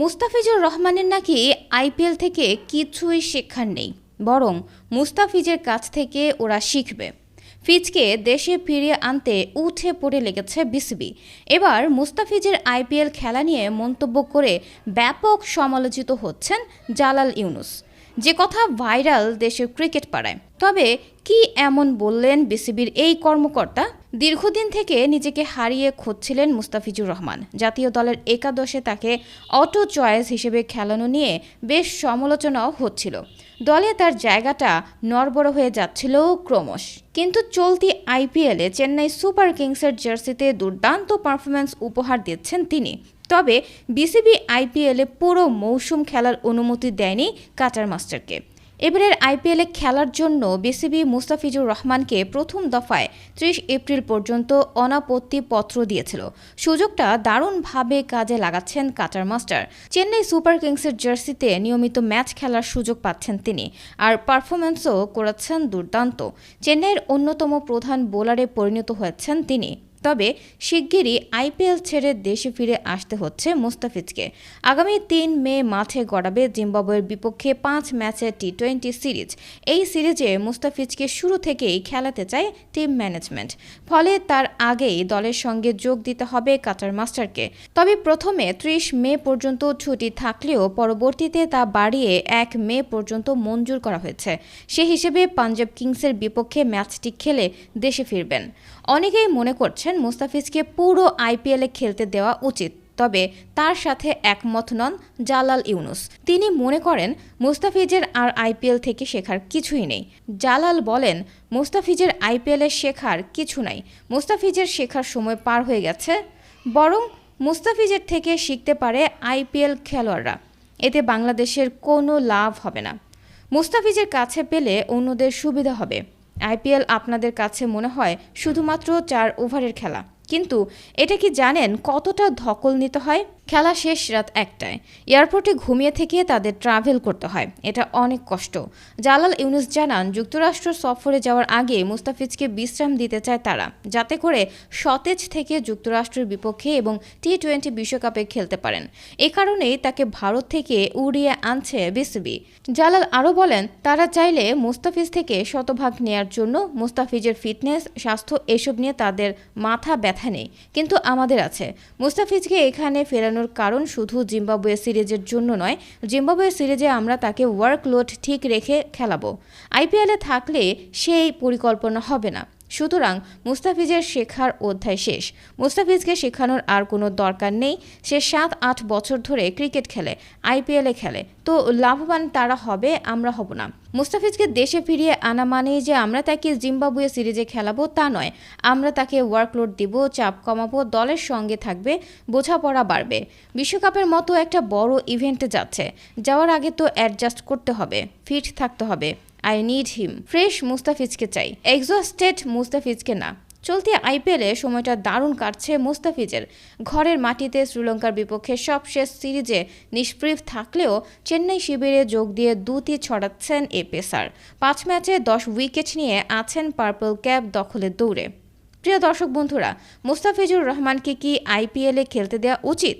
মুস্তাফিজুর রহমানের নাকি আইপিএল থেকে কিছুই শেখার নেই, বরং মুস্তাফিজের কাছ থেকে ওরা শিখবে। ফিজকে দেশে ফিরিয়ে আনতে উঠে পড়ে লেগেছে বিসিবি। এবার মুস্তাফিজের আইপিএল খেলা নিয়ে মন্তব্য করে ব্যাপক সমালোচিত হচ্ছেন জালাল ইউনুস। যে কথা ভাইরাল দেশের ক্রিকেট পাড়ায়। তবে কি এমন বললেন বিসিবির এই কর্মকর্তা? দীর্ঘদিন থেকে নিজেকে হারিয়ে খুঁজছিলেন মুস্তাফিজুর রহমান। জাতীয় দলের একাদশে তাকে অটো চয়েস হিসেবে খেলানো নিয়ে বেশ সমালোচনাও হচ্ছিল। দলে তার জায়গাটা নড়বড় হয়ে যাচ্ছিল ক্রমশ। কিন্তু চলতি আইপিএলে চেন্নাই সুপার কিংসের জার্সিতে দুর্দান্ত পারফরম্যান্স উপহার দিচ্ছেন তিনি। তবে বিসিবি আইপিএলে পুরো মৌসুম খেলার অনুমতি দেয়নি কাটার মাস্টারকে। এবারের আইপিএলে খেলার জন্য বিসিবি মুস্তাফিজুর রহমানকে প্রথম দফায় ত্রিশ এপ্রিল পর্যন্ত অনাপত্তি পত্র দিয়েছিল। সুযোগটা দারুণভাবে কাজে লাগাচ্ছেন কাটার মাস্টার। চেন্নাই সুপার কিংসের জার্সিতে নিয়মিত ম্যাচ খেলার সুযোগ পাচ্ছেন তিনি আর পারফরম্যান্সও করেছেন দুর্দান্ত। চেন্নাইয়ের অন্যতম প্রধান বোলারে পরিণত হয়েছেন তিনি। তবে শিগগিরই আইপিএল ছেড়ে দেশে ফিরে আসতে হচ্ছে মুস্তাফিজকে। আগামী তিন মে মাঠে গড়াবে জিম্বাবুয়ের বিপক্ষে পাঁচ ম্যাচের টি টোয়েন্টি সিরিজ। এই সিরিজে মুস্তাফিজকে শুরু থেকেই খেলাতে চায় টিম ম্যানেজমেন্ট। ফলে তার আগেই দলের সঙ্গে যোগ দিতে হবে কাটার মাস্টারকে। তবে প্রথমে ত্রিশ মে পর্যন্ত ছুটি থাকলেও পরবর্তীতে তা বাড়িয়ে এক মে পর্যন্ত মঞ্জুর করা হয়েছে। সে হিসেবে পাঞ্জাব কিংসের বিপক্ষে ম্যাচটি খেলে দেশে ফিরবেন। অনেকেই মনে করছেন মুস্তাফিজকে পুরো আইপিএলে খেলতে দেওয়া উচিত। তবে তার সাথে একমত নন জালাল ইউনুস। তিনি মনে করেন, মুস্তাফিজের আর আইপিএল থেকে শেখার কিছুই নেই। জালাল বলেন, মুস্তাফিজের আইপিএলে শেখার কিছু নাই। মুস্তাফিজের শেখার সময় পার হয়ে গেছে। বরং মুস্তাফিজের থেকে শিখতে পারে আইপিএল খেলোয়াড়রা। এতে বাংলাদেশের কোনো লাভ হবে না। মুস্তাফিজের কাছে পেলে অন্যদের সুবিধা হবে। আইপিএল আপনাদের কাছে মনে হয় শুধুমাত্র চার ওভারের খেলা। কিন্তু এটা কি জানেন কতটা ধকল নিতে হয়? খেলা শেষ রাত একটায়। এয়ারপোর্টে ঘুমিয়ে থেকে তাদের ট্রাভেল করতে হয়। এটা অনেক কষ্ট। জালাল ইউনুস জানান, যুক্তরাষ্ট্র সফরে যাওয়ার আগে মুস্তাফিজকে বিশ্রাম দিতে চায় তারা, যাতে করে সতেজ থেকে যুক্তরাষ্ট্রের বিপক্ষে এবং টি টোয়েন্টি বিশ্বকাপে খেলতে পারেন। এ কারণেই তাকে ভারত থেকে উড়িয়ে আনছে বিসিবি। জালাল আরও বলেন, তারা চাইলে মুস্তাফিজ থেকে শতভাগ নেয়ার জন্য মুস্তাফিজের ফিটনেস, স্বাস্থ্য এসব নিয়ে তাদের মাথা ব্যথা নেই। কিন্তু আমাদের আছে। মুস্তাফিজকে এখানে ফেরানোর কারণ শুধু জিম্বাবুয়ে সিরিজের জন্য নয়, জিম্বাবুয়ে সিরিজে আমরা তাকে ওয়ার্কলোড ঠিক রেখে খেলাবো। আইপিএলে থাকলে সেই পরিকল্পনা হবে না। সুতরাং মুস্তাফিজের শেখার অধ্যায় শেষ। মুস্তাফিজকে শেখানোর আর কোনো দরকার নেই। সে সাত, আট বছর ধরে ক্রিকেট খেলে, আইপিএলে খেলে। তো লাভবান তারা হবে, আমরা হব না। মুস্তাফিজকে দেশে ফিরিয়ে আনা মানেই যে আমরা তাকে জিম্বাবুয়ে সিরিজে খেলাবো তা নয়। আমরা তাকে ওয়ার্কলোড দিব, চাপ কমাবো, দলের সঙ্গে থাকবে, বোঝাপড়া বাড়বে। বিশ্বকাপের মতো একটা বড় ইভেন্টে যাচ্ছে। যাওয়ার আগে তো অ্যাডজাস্ট করতে হবে, ফিট থাকতে হবে। আই নিড হিম ফ্রেশ মুস্তাফিজকে চাই। এক্সস্টেড মুস্তাফিজকে না। চলতি আইপিএলে সময়টা দারুণ কাটছে মুস্তাফিজের। ঘরের মাটিতে শ্রীলঙ্কার বিপক্ষে সবশেষ সিরিজে নিষ্প্রিভ থাকলেও চেন্নাই শিবিরে যোগ দিয়ে দুটি ছড়াচ্ছেন এ পেসার। পাঁচ ম্যাচে দশ উইকেট নিয়ে আছেন পার্পল ক্যাপ দখলের দৌড়ে। প্রিয় দর্শক বন্ধুরা, মুস্তাফিজুর রহমানকে কি আইপিএলে খেলতে দেওয়া উচিত?